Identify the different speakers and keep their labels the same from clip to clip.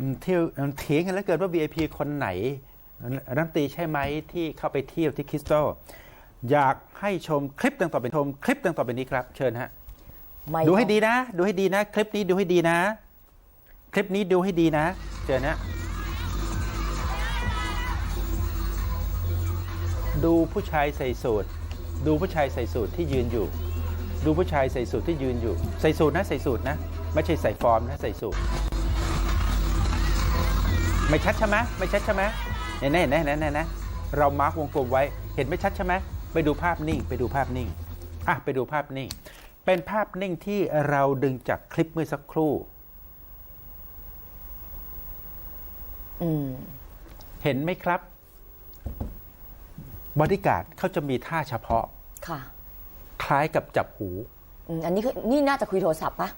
Speaker 1: อืมเที่ยวเถียงกันแล้วเกิดว่า VIP คนไหนรัฐมนตรีใช่ไหมที่เข้าไปเที่ยวที่คริสตัลอยากให้ชมคลิปดังต่อไปชมคลิปดังต่อไปนี้ครับ เชิญฮะ
Speaker 2: ไม่
Speaker 1: ดูให้ดีนะ ดูให้ดีนะ คลิปนี้ดูให้ดีนะ คลิปนี้ดูให้ดีนะเจอนะดูผู้ชายใส่สูทดูผู้ชายใส่สูทที่ยืนอยู่ ดูผู้ชายใส่สูทที่ยืนอยู่ ใส่สูทนะใส่สูทนะ ไม่ใช่ใส่ฟอร์มนะใส่สูท ไม่ชัดใช่ไหมไม่ชัดใช่ไหมเห็นไหมเห็นไหมเห็นไหมเห็นไหมเรามาร์กวงกลมไว้ เห็นไม่ชัดใช่ไหมไปดูภาพนิ่ง ไปดูภาพนิ่งอะไปดูภาพนิ่ง เป็นภาพนิ่งที่เราดึงจากคลิปเมื่อสักครู่
Speaker 2: อืม
Speaker 1: เห็นไหมครับ บอดี้การ์ดเขาจะมีท่าเฉพาะ
Speaker 2: ค่ะ
Speaker 1: คล้ายกับจับหู
Speaker 2: อืมอันนี้คือนี่น่าจะคุยโทรศัพท์ปะ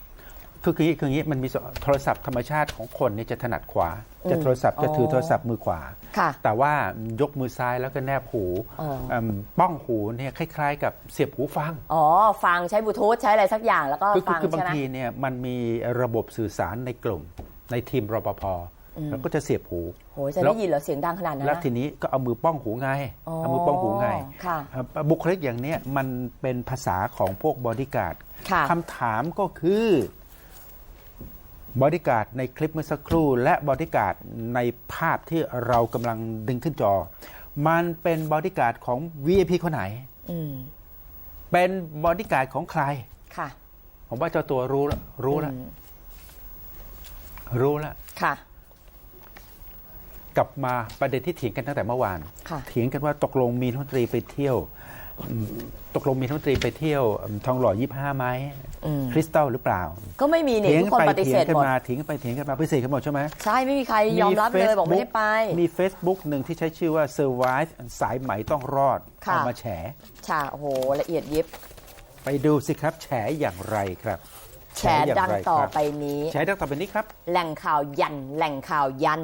Speaker 1: คือคืออย่างนี้คืออย่างนี้มันมีสโทรศัพท์ธรรมชาติของคนเนี่ยจะถนัดขวา จะโทรศัพท์จะถือโทรศัพท์มือขวา
Speaker 2: ค่ะ
Speaker 1: แต่ว่ายกมือซ้ายแล้วก็แนบหู
Speaker 2: อ๋อ
Speaker 1: เอิ่มป้องหูเนี่ยคล้ายๆ กับเสียบหูฟัง
Speaker 2: อ๋อ ฟังใช้บลูทูธใช้อะไรสักอย่างแล้วก็
Speaker 1: คือคือ
Speaker 2: ฟัง
Speaker 1: คือบาง
Speaker 2: ใช่ไหม
Speaker 1: ทีเนี่ยมันมีระบบสื่อสารในกลุ่ม ในทีมรปภแล้วก็จะเสียบหู
Speaker 2: โหจะได้ยินเหรอเสียงดังขนาดนั้น
Speaker 1: แล้ว
Speaker 2: นะ
Speaker 1: ทีนี้ก็เอามือป้องหูไง
Speaker 2: อ๋อ
Speaker 1: เอามือป้องหูไง
Speaker 2: ค่ะ
Speaker 1: เอ่อบุคลิกอย่างเนี้ยมันเป็นภาษาของพวกบอดี้การ์ด
Speaker 2: ค่ะ
Speaker 1: คำถามก็คือ บอดี้การ์ดในคลิปเมื่อสักครู่ และบอดี้การ์ดในภาพที่เรากำลังดึงขึ้นจอ มันเป็นบอดี้การ์ดของ VIP คนไหน
Speaker 2: อืม
Speaker 1: เป็นบอดี้การ์ดของใคร
Speaker 2: ค่ะ
Speaker 1: ผมว่าเจ้าตัวรู้แล้วรู้แล้ว
Speaker 2: อืม
Speaker 1: รู้แล้ว
Speaker 2: ค่ะ
Speaker 1: กลับมาประเด็นที่เถียงกันตั้งแต่เมื่อวาน
Speaker 2: ค่ะ
Speaker 1: เถียงกันว่าตกลงมีรัฐมนตรีไปเที่ยวอืม ตกลงมีรัฐมนตรีไปเที่ยวอืมทองหล่อยี่ห้าไหม
Speaker 2: อืม
Speaker 1: คริสตัลหรือเปล่า
Speaker 2: ก็ไม่มีเนี่ย
Speaker 1: เถียง
Speaker 2: ทุกคน
Speaker 1: ไป
Speaker 2: ปฏิ
Speaker 1: เถี
Speaker 2: เส
Speaker 1: ยง
Speaker 2: ธ
Speaker 1: กัน
Speaker 2: หมด
Speaker 1: มาเถียงกันไปเถียงกันมาปฏิเสธกันหมดใช่ไหม
Speaker 2: ใช่ไม่มีใครยอมรับเลยบอกไม่ได้ไป
Speaker 1: มี Facebook หนึ่งที่ใช้ชื่อว่า Survive สายไหมต้องรอด
Speaker 2: ค่ะ
Speaker 1: เอามาแฉ
Speaker 2: ค่ะโอ้โหละเอียดยิบ
Speaker 1: ไปดูสิครับ แฉอย่างไรครับ
Speaker 2: แฉ
Speaker 1: อย่าง
Speaker 2: ดัง
Speaker 1: ไร
Speaker 2: ต่อ
Speaker 1: ครับ
Speaker 2: ไปนี้
Speaker 1: แฉดังต่อไปนี้ครับ
Speaker 2: แหล่งข่าวยันแหล่งข่าวยัน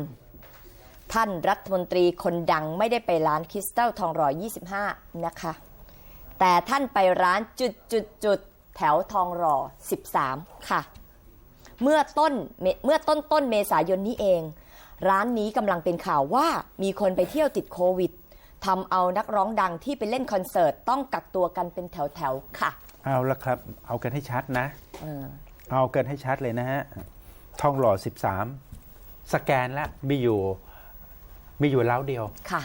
Speaker 2: ท่านรัฐมนตรีคนดังไม่ได้ไปร้านคริสตัลทองหล่อ25 นะคะ แต่ท่านไปร้านจุดจุดจุดแถวทองหล่อ 13 ค่ะ เมื่อต้นเมเมื่อต้นต้นเมษายนนี้เอง ร้านนี้กำลังเป็นข่าวว่ามีคนไปเที่ยวติดโควิดทำเอานักร้องดังที่ไปเล่นคอนเสิร์ตต้องกักตัวกันเป็นแถวๆค่ะ
Speaker 1: เอาละครับ เอากันให้ชัดนะ
Speaker 2: เออ
Speaker 1: เอากันให้ชัดเลยนะฮะทองหล่อ 13 สแกนแล้วมีอยู่มีอยู่เล้าเดียว
Speaker 2: ค่ะ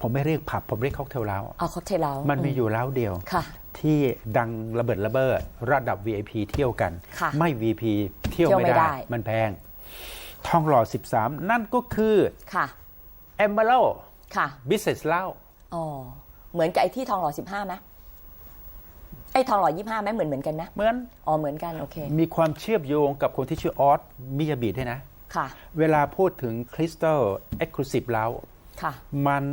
Speaker 1: ผมไม่เรียกผับผมเรียกค็อกเทลเล้า
Speaker 2: เอาค็อกเทลแล้ว
Speaker 1: มันมีอยู่เล้าเดียว
Speaker 2: ค่ะ
Speaker 1: ที่ดังระเบิดระเบ้อระดับ VIP เที่ยวกัน
Speaker 2: ค่ะ
Speaker 1: ไม่ VIP เที่ยว
Speaker 2: เที่ยว
Speaker 1: ไม่
Speaker 2: ไม่ได้
Speaker 1: ได้ มันแพงทองหล่อ 13 นั่นก็คือ
Speaker 2: ค่ะ
Speaker 1: e m b e r a l
Speaker 2: ค่ะ
Speaker 1: Business เล่า
Speaker 2: อ๋อเหมือนกับไอ้ที่ทองหล่อสิบห้าไหมไอ้ทองหล่อยี่ห้าไหมเหมือนเหมือนกันนะ
Speaker 1: เหมือน
Speaker 2: อ๋อเหมือนกันโอเค
Speaker 1: มีความเชื่อมโยงกับคนที่ชื่อออสมิยาบิด้วยนะ
Speaker 2: ค่ะ
Speaker 1: เวลาพูดถึงคริสตัลเอ็กซ์คลูซีฟเล้า
Speaker 2: ค่ะ
Speaker 1: มัน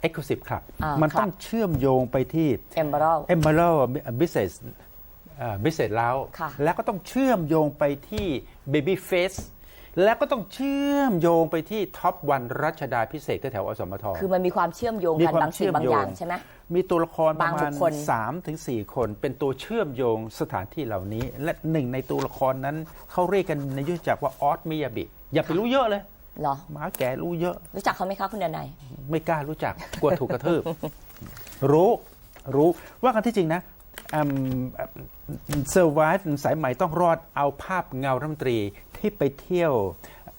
Speaker 1: เอ็กซ์คลูซีฟครับ
Speaker 2: อ่ามั
Speaker 1: มัน
Speaker 2: ครับ
Speaker 1: ต้องเชื่อมโยงไปที่
Speaker 2: เอมเบอรัล
Speaker 1: e m b e r a l Business บิสเ s สแล้ว
Speaker 2: ค่ะ
Speaker 1: แล้วก็ต้องเชื่อมโยงไปที่ Baby Face แล้วก็ต้องเชื่อมโยงไปที่ท็อปวันรัชดาพิเศษกแถวๆอสมท
Speaker 2: คือมันมีความเชื่อมโยง
Speaker 1: มี
Speaker 2: กัน
Speaker 1: ความ
Speaker 2: บางสิ่งบาง
Speaker 1: เชื่อมโยง
Speaker 2: อย่างใช่ไหม
Speaker 1: มีตัวละครประ
Speaker 2: บางบุ
Speaker 1: มาณ
Speaker 2: คคล
Speaker 1: 3ถึง4คน เป็นตัวเชื่อมโยงสถานที่เหล่านี้ และหนึ่งในตัวละครนั้นเขาเรียกกันในยุคจักรว่าออสมิยาบิ อย่าไปรู้เยอะเลย
Speaker 2: เหรอ
Speaker 1: หมาแก่รู้เยอะ
Speaker 2: รู้จักเขาไหมคะคุณเดนัย
Speaker 1: ไม่กล้ารู้จักกลัวถูกกระทืบ รู้รู้ว่ากันที่จริงนะเซอร์ไวฟ์สายใหม่ต้องรอดเอาภาพเงารัฐมนตรีที่ไปเที่ยว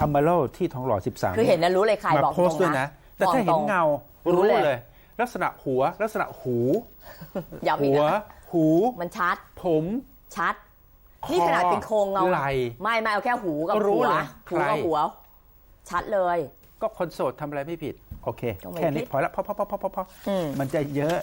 Speaker 1: อัมมาโลที่ทองหล่อ 13
Speaker 2: คือเห็นนะรู้เลยใคร
Speaker 1: มา
Speaker 2: บอก
Speaker 1: โพ
Speaker 2: ต
Speaker 1: ส
Speaker 2: รง
Speaker 1: ต์ด้วย
Speaker 2: นะ
Speaker 1: นะ แต่ถ้า
Speaker 2: บ
Speaker 1: เห็
Speaker 2: อนกตรง
Speaker 1: เงา
Speaker 2: รู้
Speaker 1: รู้
Speaker 2: เลย
Speaker 1: เลย ลักษณะหัว ลักษณะหู
Speaker 2: ย้ำอี
Speaker 1: หั
Speaker 2: ก
Speaker 1: ว
Speaker 2: นะ
Speaker 1: หู
Speaker 2: มันชัด
Speaker 1: ผม
Speaker 2: ชัด
Speaker 1: คอ
Speaker 2: นี่ขนาดเป็นโครงเงา
Speaker 1: ไหล่
Speaker 2: ไม่ไม่เอาแค่หูกับ
Speaker 1: ก็รู้
Speaker 2: หัว
Speaker 1: เลย
Speaker 2: หูกับ
Speaker 1: ใคร
Speaker 2: หัว ชัดเลย
Speaker 1: ก็คนโสดทำอะไรไม่ผิด โอเค
Speaker 2: ก็ไม่
Speaker 1: แค่นี้
Speaker 2: ผิด
Speaker 1: พอละพอพอพอพอพอพออ
Speaker 2: ม
Speaker 1: มันจะเยอะ